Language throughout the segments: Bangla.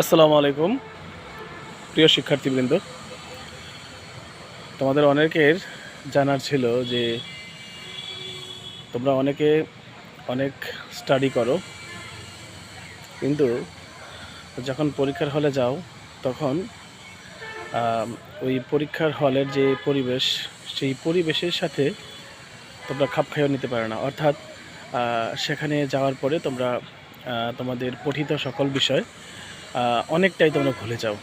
আসসালামু আলাইকুম, প্রিয় শিক্ষার্থীবৃন্দ। তোমাদের অনেকের জানার ছিল যে তোমরা অনেকে অনেক স্টাডি করো, কিন্তু যখন পরীক্ষার হলে যাও, তখন ওই পরীক্ষার হলের যে পরিবেশ, সেই পরিবেশের সাথে তোমরা খাপ খাইয়ে নিতে পারো না। অর্থাৎ সেখানে যাওয়ার পরে তোমরা তোমাদের পঠিত সকল বিষয় অনেকটাই তোমরা ভুলে যাও।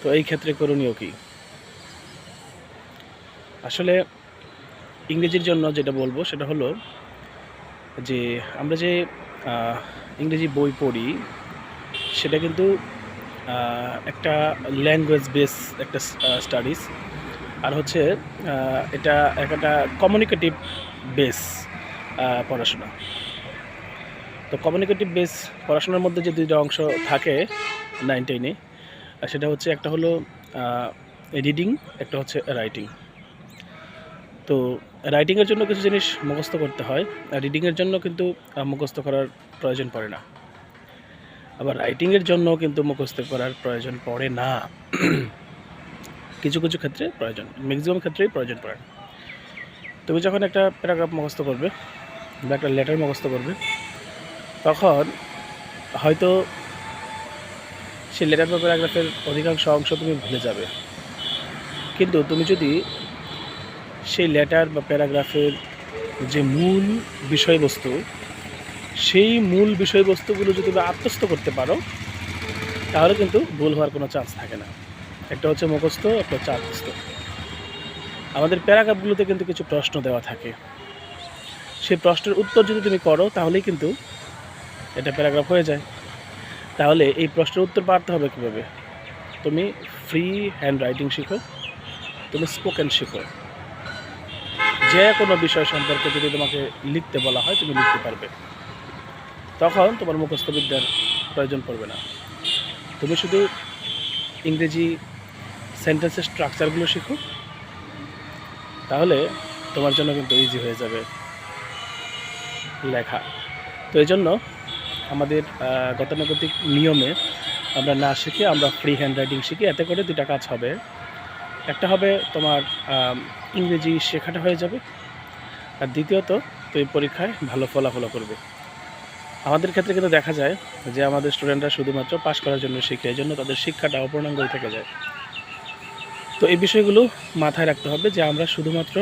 তো এই ক্ষেত্রে করণীয় কি? আসলে ইংরেজির জন্য যেটা বলব সেটা হলো যে আমরা যে ইংরেজি বই পড়ি, সেটা কিন্তু একটা ল্যাঙ্গুয়েজ বেস একটা স্টাডিজ আর হচ্ছে এটা একটা কমিউনিকেটিভ বেস পড়াশোনা। তো কমিউনিকেটিভ বেস পড়াশোনার মধ্যে যে দুইটা অংশ থাকে নাইন টেনে সেটা হচ্ছে একটা হলো রিডিং একটা হচ্ছে রাইটিং তো রাইটিংয়ের জন্য কিছু জিনিস মুখস্থ করতে হয়, আর রিডিংয়ের জন্য কিন্তু মুখস্থ করার প্রয়োজন পড়ে না। আবার রাইটিংয়ের জন্য কিন্তু মুখস্থ করার প্রয়োজন পড়ে না। কিছু কিছু ক্ষেত্রে প্রয়োজন ম্যাক্সিমাম ক্ষেত্রেই প্রয়োজন পড়ে। তুমি যখন একটা প্যারাগ্রাফ মুখস্থ করবে, বা একটা লেটার মুখস্থ করবে তখন হয়তো সেই লেটার প্যারাগ্রাফের অধিকাংশ অংশ তুমি ভুলে যাবে। কিন্তু তুমি যদি সেই লেটার বা প্যারাগ্রাফের যে মূল বিষয়বস্তু, সেই মূল বিষয়বস্তুগুলো যদি তুমি আত্মস্থ করতে পারো, তাহলে কিন্তু ভুল হওয়ার কোনো চান্স থাকে না। একটা হচ্ছে মুখস্থ, একটা হচ্ছে আত্মস্থ। আমাদের প্যারাগ্রাফগুলোতে কিন্তু কিছু প্রশ্ন দেওয়া থাকে। সেই প্রশ্নের উত্তর যদি তুমি করো, তাহলেই কিন্তু এটা প্যারাগ্রাফ হয়ে যায়। তাহলে এই প্রশ্নের উত্তর পারতে হবে কীভাবে? তুমি ফ্রি হ্যান্ড রাইটিং শিখো, তুমি স্পোকেন শিখো। যে কোনো বিষয় সম্পর্কে যদি তোমাকে লিখতে বলা হয়, তুমি লিখতে পারবে। তখন তোমার মুখস্থবিদ্যার প্রয়োজন পড়বে না। তুমি শুধু ইংরেজি সেন্টেন্সের স্ট্রাকচারগুলো শিখো, তাহলে তোমার জন্য কিন্তু ইজি হয়ে যাবে লেখা। তো এই জন্য আমাদের গতানুগতিক নিয়মে আমরা না শিখে আমরা ফ্রি হ্যান্ড রাইটিং শিখি। এতে করে দুটা কাজ হবে। একটা হবে তোমার ইংরেজি শেখাটা হয়ে যাবে। আর দ্বিতীয়ত, তুমি পরীক্ষায় ভালো ফলাফল করবে। আমাদের ক্ষেত্রে কিন্তু দেখা যায় যে আমাদের স্টুডেন্টরা শুধুমাত্র পাশ করার জন্য শিখে এই জন্য তাদের শিক্ষাটা অপূর্ণাঙ্গই থেকে যায়। তো এই বিষয়গুলো মাথায় রাখতে হবে যে আমরা শুধুমাত্র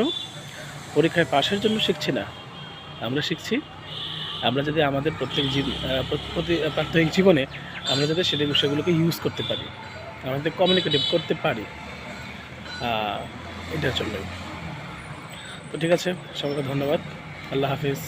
পরীক্ষায় পাশের জন্য শিখছি না। আমরা শিখছি আমরা যদি আমাদের প্রত্যেক জীব প্রতি প্রাত্যহিক জীবনে আমরা যাতে সেটা বিষয়গুলোকে ইউজ করতে পারি আমাদের কমিউনিকেটিভ করতে পারি এটার জন্যই। তো ঠিক আছে, সবাইকে ধন্যবাদ। আল্লাহ হাফিজ।